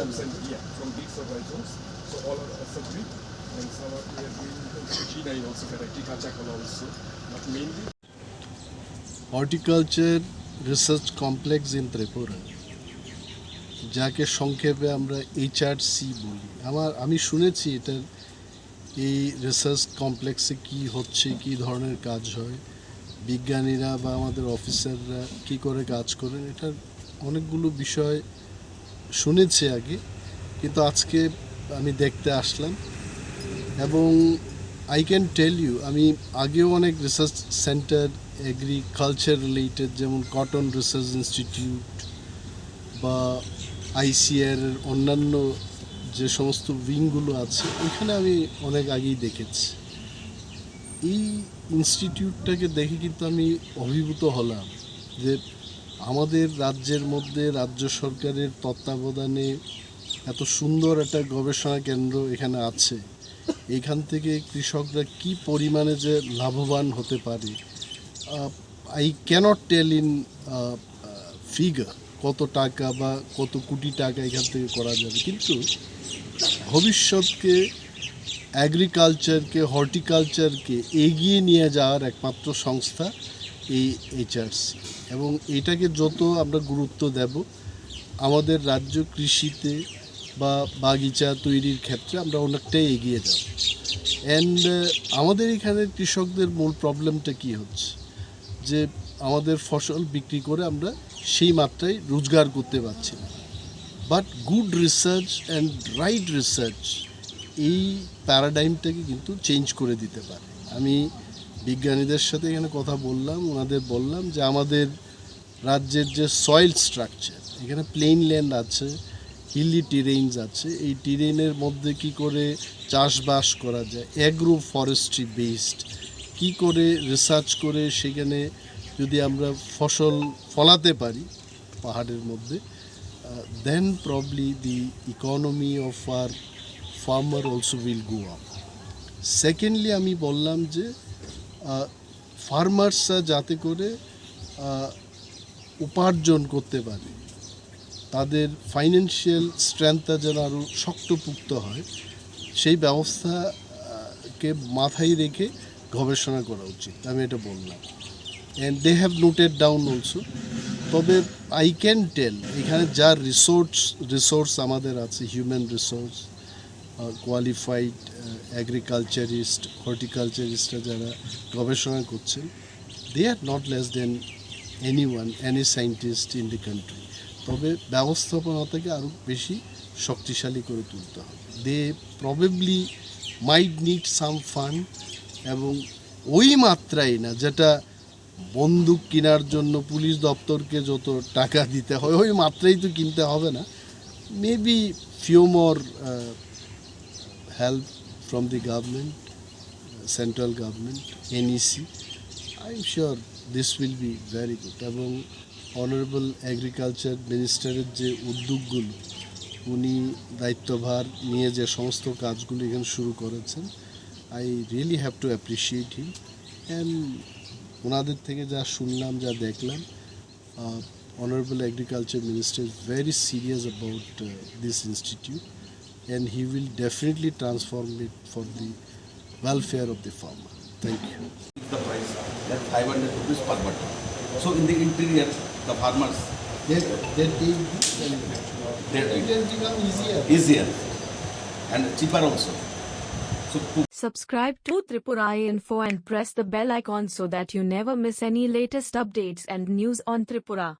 and yeah, from of items. So all are assembly and some are we are doing machinery also variety kachakola also, but mainly horticulture research complex in Tripura যাকে সংক্ষেপে আমরা HRC বলি আমার আমি শুনেছি এটার এই research কমপ্লেক্সে কি হচ্ছে কি ধরনের কাজ হয় বিজ্ঞানীরা বা আমাদের অফিসাররা কি করে কাজ করেন এটার অনেকগুলো বিষয় শুনেছি আগে, কিন্তু আজকে আমি দেখতে আসলাম। এবং আই ক্যান টেল ইউ আমি আগেও অনেক রিসার্চ সেন্টার এগ্রিকালচার রিলেটেড যেমন কটন রিসার্চ ইনস্টিটিউট বা আইসিআর অন্যান্য যে সমস্ত উইংগুলো আছে, ওইখানে আমি অনেক আগেই দেখেছি। এই ইনস্টিটিউটটাকে দেখে কিন্তু আমি অভিভূত হলাম যে আমাদের রাজ্যের মধ্যে রাজ্য সরকারের তত্ত্বাবধানে এত সুন্দর একটা গবেষণা কেন্দ্র এখানে আছে। এখান থেকে কৃষকরা কি পরিমাণে যে লাভবান হতে পারে? I can't tell in figure কত টাকা বা কত কোটি টাকা এখান থেকে করা যাবে। কিন্তু ভবিষ্যৎকে অ্যাগ্রিকালচারকে হর্টিকালচারকে এগিয়ে নিয়ে যাওয়ার একমাত্র সংস্থা এই এইচআরসি এবং এটাকে যত আমরা গুরুত্ব দেব, আমাদের রাজ্য কৃষিতে বা বাগিচা তৈরির ক্ষেত্রে আমরা অনেকটাই এগিয়ে যাব। অ্যান্ড আমাদের এখানে কৃষকদের মূল প্রবলেমটা কি হচ্ছে? যে আমাদের ফসল বিক্রি করে আমরা সেই মাত্রায় রোজগার করতে পারছি না। But good research and right research এই প্যারাডাইমটাকে কিন্তু চেঞ্জ করে দিতে পারে। আমি বিজ্ঞানীদের সাথে এখানে কথা বললাম, ওনাদের বললাম যে আমাদের রাজ্যের যে সয়েল স্ট্রাকচার এখানে প্লেন ল্যান্ড আছে হিলি টিরেইনস আছে, এই টিরেইনের মধ্যে কি করে চাষবাস করা যায় অ্যাগ্রো ফরেস্ট্রি বেসড কি করে রিসার্চ করে সেখানে যদি আমরা ফসল ফলাতে পারি পাহাড়ের মধ্যে then probably the economy of our farmer also will go up secondly আমি বললাম যে ফার্মার্সরা যাতে করে উপার্জন করতে পারে। তাদের ফাইন্যান্সিয়াল স্ট্রেংথটা যেন আরও শক্তপুক্ত হয়, সেই ব্যবস্থাকে মাথায় রেখে গবেষণা করা উচিত, আমি এটা বললাম। And they have noted down also তবে আই ক্যান টেল এখানে যা রিসোর্স রিসোর্স আমাদের আছে হিউম্যান রিসোর্স কোয়ালিফাইড অ্যাগ্রিকালচারিস্ট হর্টিকালচারিস্টরা যারা গবেষণা করছেন they are not less than any one any scientist in the country তবে ব্যবস্থাপনাটাকে আরও বেশি শক্তিশালী করে তুলতে হবে। They probably might need some fund এবং ওই মাত্রায় না, যেটা বন্দুক কেনার জন্য পুলিশ দপ্তরকে যত টাকা দিতে হয়, ওই মাত্রাই তো কিনতে হবে না। Maybe few more help from the government, uh, central government, NEC. I'm sure this will be very good. এবং অনারেবল এগ্রিকালচার মিনিস্টারের যে উদ্যোগগুলো উনি দায়িত্বভার নিয়ে যে সমস্ত কাজগুলো এখানে শুরু করেছেন I really have to appreciate him and ওনাদের থেকে যা শুনলাম যা দেখলাম honourable agriculture minister is very serious about this institute and he will definitely transform it for the welfare of the farmer. Thank you. the price that 500 rupees per button. So in the interior, the farmers, That, that they, they it has become easier. easier and cheaper also. So Subscribe to Tripura Info and press the bell icon so that you never miss any latest updates and news on Tripura.